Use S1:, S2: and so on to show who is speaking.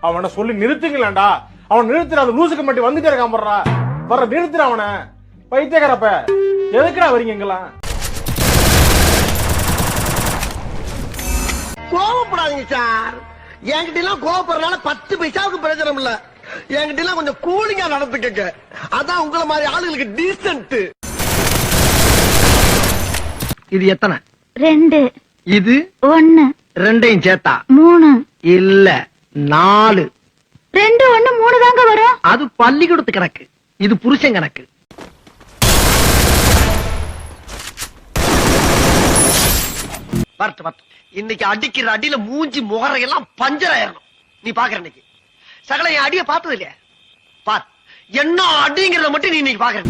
S1: அவனை சொல்லி நிறுத்துங்களேன்டா. அவன் நிறுத்துற அந்த லூசுக்கு மட்டும் வந்துட்டே இருக்கான் போடுறா வர்ற நிறுத்துற அவனை. பைத்தியக்காரப்ப. எதுக்குடா வரீங்க இங்கெல்லாம்?
S2: கோவப்படாதீங்க சார். என்கிட்ட எல்லாம் கோவப்படுறதுனால பத்து பைசாவுக்கு பிரயோஜனம் இல்ல. என்கிட்ட எல்லாம் கொஞ்சம் கூலிங்கா நடந்துக்கங்க. அதான் உங்கள மாதிரி ஆளுங்களுக்கு டீசென்ட் இது எத்தனை?
S3: ரெண்டு.
S2: இது?
S3: ஒன்னு
S2: ரெண்டையும் சேர்த்தா?
S3: மூணு.
S2: இல்ல. நாலு.
S3: ரெண்டு ஒண்ணு மூணு தாங்க வரும்.
S2: அது பள்ளிக்கூடத்து கணக்கு. இது புருஷன் கணக்கு. வரட்டு வரட்டு இன்னைக்கு அடிக்கிற அடியில மூஞ்சி முகரையெல்லாம் பஞ்சர் ஆயிரணும். நீ பாக்குற இன்னைக்கு சகல என் அடிய பார்த்தது இல்லையா? பார் என்ன அடிங்கிறத மட்டும் நீ இன்னைக்கு பாக்குற